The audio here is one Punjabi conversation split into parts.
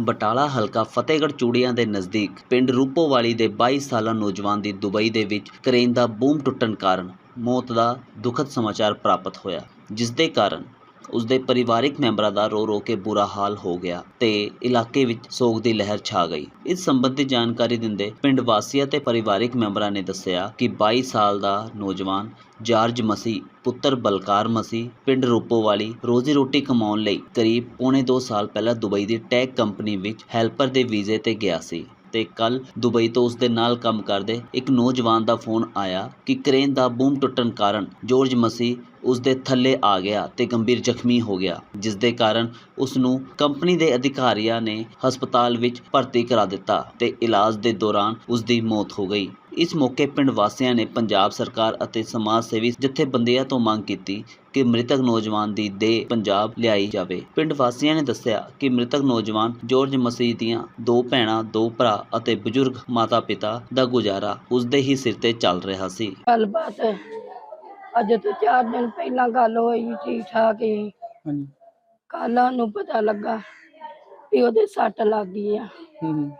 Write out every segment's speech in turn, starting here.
ਬਟਾਲਾ ਹਲਕਾ ਫਤਿਹਗੜ੍ਹ ਚੂੜੀਆਂ ਦੇ ਨਜ਼ਦੀਕ ਪਿੰਡ ਰੂਪੋਵਾਲੀ ਦੇ 22 ਸਾਲਾ ਨੌਜਵਾਨ ਦੀ ਦੁਬਈ ਦੇ ਵਿੱਚ ਕਰੇਨ ਦਾ ਬੂਮ ਟੁੱਟਣ ਕਾਰਨ ਮੌਤ ਦਾ ਦੁਖਦ ਸਮਾਚਾਰ ਪ੍ਰਾਪਤ ਹੋਇਆ ਜਿਸ ਦੇ ਕਾਰਨ ਉਸ ਦੇ ਪਰਿਵਾਰਿਕ ਮੈਂਬਰਾਂ ਦਾ ਰੋ ਰੋ ਕੇ ਬੁਰਾ ਹਾਲ ਹੋ ਗਿਆ ਤੇ ਇਲਾਕੇ ਵਿੱਚ ਸੋਗ ਦੀ ਲਹਿਰ ਛਾ ਗਈ। ਇਸ ਸੰਬੰਧੀ ਜਾਣਕਾਰੀ ਦਿੰਦੇ ਪਿੰਡ ਵਾਸੀਆਂ ਤੇ ਪਰਿਵਾਰਿਕ ਮੈਂਬਰਾਂ ਨੇ ਦੱਸਿਆ ਕਿ 22 ਸਾਲ ਦਾ ਨੌਜਵਾਨ ਜਾਰਜ ਮਸੀ ਪੁੱਤਰ ਬਲਕਾਰ ਮਸੀ ਪਿੰਡ ਰੋਪੋ ਵਾਲੀ ਰੋਜ਼ੀ ਰੋਟੀ ਕਮਾਉਣ ਲਈ ਕਰੀਬ ਪੌਣੇ 2 ਸਾਲ ਪਹਿਲਾਂ ਦੁਬਈ ਦੀ ਟੈਕ ਕੰਪਨੀ ਵਿੱਚ ਹੈਲਪਰ ਦੇ ਵੀਜ਼ੇ ਤੇ ਗਿਆ ਸੀ ਤੇ ਕੱਲ ਦੁਬਈ ਤੋਂ ਉਸ ਦੇ ਨਾਲ ਕੰਮ ਕਰਦੇ ਇੱਕ ਨੌਜਵਾਨ ਦਾ ਫੋਨ ਆਇਆ ਕਿ ਕ੍ਰੇਨ ਦਾ ਬੂਮ ਟੁੱਟਣ ਕਾਰਨ ਜਾਰਜ ਮਸੀ ਉਸ ਦੇ ਥੱਲੇ ਆ ਗਿਆ ਤੇ ਗੰਭੀਰ ਜ਼ਖਮੀ ਹੋ ਗਿਆ ਜਿਸ ਦੇ ਕਾਰਨ ਉਸ ਨੂੰ ਕੰਪਨੀ ਦੇ ਅਧਿਕਾਰੀਆਂ ਨੇ ਹਸਪਤਾਲ ਵਿੱਚ ਭਰਤੀ ਕਰਾ ਦਿੱਤਾ ਤੇ ਇਲਾਜ ਦੇ ਦੌਰਾਨ ਉਸ ਦੀ ਮੌਤ ਹੋ ਗਈ। ਇਸ ਮੌਕੇ ਪਿੰਡ ਵਾਸੀਆਂ ਨੇ ਪੰਜਾਬ ਸਰਕਾਰ ਅਤੇ ਸਮਾਜ ਸੇਵੀ ਜਥੇਬੰਦੀਆਂ ਤੋਂ ਮੰਗ ਕੀਤੀ ਕਿ ਮ੍ਰਿਤਕ ਨੌਜਵਾਨ ਦੀ ਦੇਹ ਪੰਜਾਬ ਲਿਆਈ ਜਾਵੇ। ਪਿੰਡ ਵਾਸੀਆਂ ਨੇ ਦੱਸਿਆ ਕਿ ਮ੍ਰਿਤਕ ਨੌਜਵਾਨ ਜੋਰਜ ਮਸੀਹ ਦੀਆਂ ਦੋ ਭੈਣਾਂ, ਦੋ ਭਰਾ ਅਤੇ ਬਜ਼ੁਰਗ ਮਾਤਾ-ਪਿਤਾ ਦਾ ਗੁਜ਼ਾਰਾ ਉਸ ਦੇ ਹੀ ਸਿਰ ਤੇ ਚੱਲ ਰਿਹਾ ਸੀ। ਗੱਲਬਾਤ ਅੱਜ ਤੋਂ ਚਾਰ ਦਿਨ ਪਹਿਲਾਂ ਗੱਲ ਹੋਈ ਠੀਕ ਠਾਕ ਹੀ। ਹਾਂਜੀ। ਕੱਲ੍ਹ ਨੂੰ ਪਤਾ ਲੱਗਾ ਵੀ ਉਹਦੇ ਸੱਟ ਲੱਗ ਗਈ ਆ। ਹੂੰ ਹੂੰ।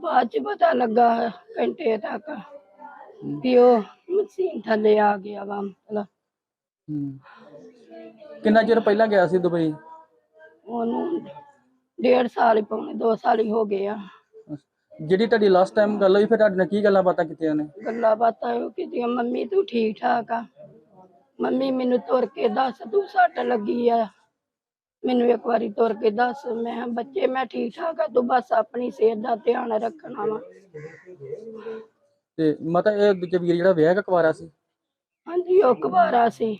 ਬਾਅਦ ਚ ਪਤਾ ਲੱਗਾ ਘੰਟੇ ਤੱਕ ਵੀ ਉਹ ਮਸ਼ੀਨ ਥੱਲੇ ਆ ਗਿਆ ਵਾ ਮਤਲਬ। ਹੂੰ। ਕਿੰਨਾ ਚਿਰ ਪਹਿਲਾਂ ਗਿਆ ਸੀ ਦੁਬਈ? ਉਹਨੂੰ ਡੇਢ ਸਾਲ ਹੀ ਪੌਣੇ ਦੋ ਸਾਲ ਹੀ ਹੋ ਗਏ ਆ। ਜਿਹੜੀ ਤੁਹਾਡੀ ਲਾਸਟ ਟਾਈਮ ਗੱਲ ਹੋਈ ਫਿਰ ਤੁਹਾਡੇ ਨਾਲ ਕੀ ਗੱਲਾਂ ਬਾਤਾਂ ਕੀਤੀਆਂ ਨੇ ਗੱਲਾਂ ਬਾਤਾਂ ਉਹ ਕੀਤੀਆਂ ਮੰਮੀ ਤੂੰ ਠੀਕ ਠਾਕ ਆ? ਮੰਮੀ ਮੈਨੂੰ ਤੁਰ ਕੇ ਦੱਸ ਤੂੰ ਸੱਟ ਲੱਗੀ ਆ। ਮੈਨੂੰ ਇੱਕ ਵਾਰੀ ਤੁਰ ਕੇ ਦੱਸ। ਮੈਂ ਕਿਹਾ, ਬੱਚੇ ਮੈਂ ਠੀਕ ਠਾਕ ਆ ਤੂੰ ਬਸ ਆਪਣੀ ਸਿਹਤ ਦਾ ਧਿਆਨ ਰੱਖਣਾ ਵਾ। ਤੇ ਮਤਾ ਇਹ ਦੂਜੇ ਵੀਰ ਜਿਹੜਾ ਵਿਆਹ ਕਕਵਾਰਾ ਸੀ? ਹਾਂਜੀ ਉਹ ਕੁਵਾਰਾ ਸੀ।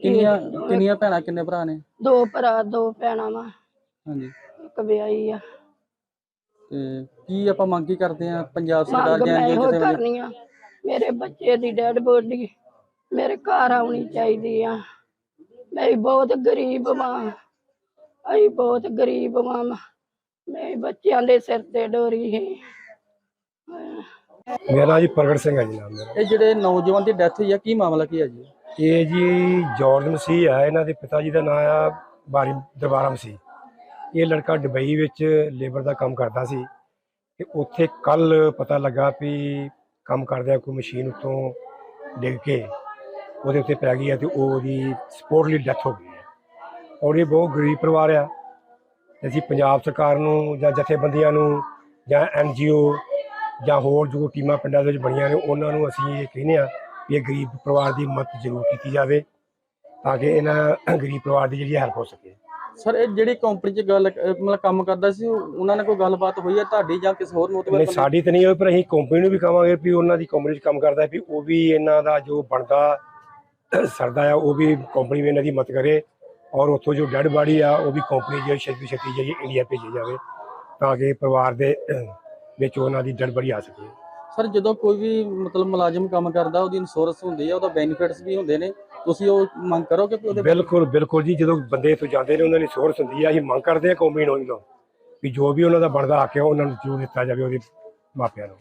ਕਿੰਨੀਆਂ ਕਿੰਨੀਆਂ ਭੈਣਾਂ ਕਿੰਨੇ ਭਰਾ ਨੇ? ਦੋ ਭਰਾ ਦੋ ਭੈਣਾਂ ਵਾ। ਹਾਂਜੀ। ਇੱਕ ਵਿਆਹੀ ਆ। ਤੇ ਕੀ ਆਪਾਂ ਮੰਗ ਕੀ ਕਰਦੇ ਆ? ਪੰਜਾਬ ਸਰਕਾਰ ਮੰਗ ਜਾਂ ਮੈਂ ਜੇ ਇਹੋ ਕਿਸੇ ਵੇਲੇ? ਕਰਨੀ ਆ। ਮੇਰੇ ਬੱਚੇ ਦੀ ਡੈਡ ਬੋਡੀ ਮੇਰੇ ਘਰ ਆਉਣੀ ਚਾਹੀਦੀ ਆ। ਮੈਂ ਬਹੁਤ ਗਰੀਬ ਮਾਂ ਅਸੀਂ ਬਹੁਤ ਗਰੀਬ ਮਾਂ ਮੈਂ ਬੱਚਿਆਂ ਦੇ ਸਿਰ ਤੇ ਡੋਰੀ ਹੈ ਮੇਰਾ ਜੀ ਪ੍ਰਗਟ ਸਿੰਘ ਹੈ ਜੀ ਨਾਮ ਮੇਰਾ। ਇਹ ਜਿਹੜੇ ਨੌਜਵਾਨ ਦੀ ਡੈਥ ਹੋਈ ਆ ਕੀ ਮਾਮਲਾ ਕੀ ਹੈ ਜੀ? ਇਹ ਜੀ ਜਾਰਜ ਮਸੀਹ ਹੈ ਇਹਨਾਂ ਦੇ ਪਿਤਾ ਜੀ ਦਾ ਨਾਮ ਆ ਬਾਰੀ ਦਰਬਾਰਾ ਮਸੀਹ। ਇਹ ਲੜਕਾ ਦੁਬਈ ਵਿੱਚ ਲੇਬਰ ਦਾ ਕੰਮ ਕਰਦਾ ਸੀ ਤੇ ਉੱਥੇ ਕੱਲ ਪਤਾ ਲੱਗਾ ਵੀ ਕੰਮ ਕਰਦਿਆਂ ਕੋਈ ਮਸ਼ੀਨ ਉੱਤੋਂ ਡਿੱਗ ਕੇ ਉਹਦੇ ਉੱਤੇ ਪੈ ਗਈ ਹੈ ਤੇ ਉਹਦੀ ਸਪੋਰਟਲੀ ਡੈਥ ਹੋ ਗਈ ਹੈ। ਔਰ ਇਹ ਬਹੁਤ ਗਰੀਬ ਪਰਿਵਾਰ ਆ। ਤੇ ਅਸੀਂ ਪੰਜਾਬ ਸਰਕਾਰ ਨੂੰ ਜਾਂ ਜਥੇਬੰਦੀਆਂ ਨੂੰ ਜਾਂ ਐਨਜੀਓ ਜਾਂ ਹੋਰ ਜੋ ਟੀਮਾਂ ਪਿੰਡਾਂ ਦੇ ਵਿੱਚ ਬਣੀਆਂ ਨੇ ਉਹਨਾਂ ਨੂੰ ਅਸੀਂ ਇਹ ਕਹਿੰਦੇ ਆ ਵੀ ਇਹ ਗਰੀਬ ਪਰਿਵਾਰ ਦੀ ਮਦਦ ਜ਼ਰੂਰ ਕੀਤੀ ਜਾਵੇ ਤਾਂ ਕਿ ਇਹਨਾਂ ਗਰੀਬ ਪਰਿਵਾਰ ਦੀ ਜਿਹੜੀ ਹੈਲਪ ਹੋ ਸਕੇ। ਸਰ ਇਹ ਜਿਹੜੀ ਕੰਪਨੀ 'ਚ ਗੱਲ ਮਤਲਬ ਕੰਮ ਕਰਦਾ ਸੀ ਉਹ- ਉਹਨਾਂ ਨਾਲ ਕੋਈ ਗੱਲਬਾਤ ਹੋਈ ਹੈ ਤੁਹਾਡੀ ਜਾਂ ਕਿਸੇ ਹੋਰ ਮੋਤਬਰ ਨਹੀਂ ਸਾਡੀ ਤਾਂ ਨਹੀਂ ਹੋਈ ਪਰ ਅਸੀਂ ਕੰਪਨੀ ਨੂੰ ਵੀ ਕਹਾਂਗੇ ਵੀ ਉਹਨਾਂ ਦੀ ਕੰਪਨੀ 'ਚ ਕੰਮ ਕਰਦਾ ਵੀ ਉਹ ਵੀ ਇਹਨਾਂ ਦਾ ਜੋ ਬਣਦਾ ਸਰਦਾ ਆ ਉਹ ਵੀ ਕੰਪਨੀ ਵੀ ਇਹਨਾਂ ਦੀ ਮਦਦ ਕਰੇ ਔਰ ਉੱਥੋਂ ਜੋ ਡੈਡ ਬਾਡੀ ਆ ਉਹ ਵੀ ਕੰਪਨੀ ਜਿਹੜੀ ਛੇਤੀ ਛੇਤੀ ਜਿਹੜੀ ਇੰਡੀਆ ਭੇਜੀ ਜਾਵੇ ਤਾਂ ਕਿ ਪਰਿਵਾਰ ਦੇ ਵਿੱਚ ਉਹਨਾਂ ਦੀ ਡੈਡ ਬਾਡੀ ਆ ਸਕੇ। ਸਰ ਜਦੋਂ ਕੋਈ ਵੀ ਮਤਲਬ ਮੁਲਾਜ਼ਮ ਕੰਮ ਕਰਦਾ ਉਹਦੀ ਇੰਸ਼ੋਰੈਂਸ ਹੁੰਦੀ ਹੈ ਉਹਦਾ ਬੈਨੀਫਿਟਸ ਵੀ ਹੁੰਦੇ ਨੇ ਤੁਸੀਂ ਉਹ ਮੰਗ ਕਰੋਗੇ ਕਿ ਉਹਦੇ ਬਿਲਕੁਲ ਬਿਲਕੁਲ ਜੀ ਜਦੋਂ ਬੰਦੇ ਇੱਥੋਂ ਜਾਂਦੇ ਨੇ ਉਹਨਾਂ ਦੀ ਸੋਰਸ ਹੁੰਦੀ ਆ ਅਸੀਂ ਮੰਗ ਕਰਦੇ ਆ ਕੰਪਨੀ ਨੂੰ ਵੀ ਜੋ ਵੀ ਉਹਨਾਂ ਦਾ ਬਣਦਾ ਹੱਕ ਹੈ ਉਹਨਾਂ ਨੂੰ ਜ਼ਰੂਰ ਦਿੱਤਾ ਜਾਵੇ ਉਹਦੇ ਮਾਪਿਆਂ ਨੂੰ।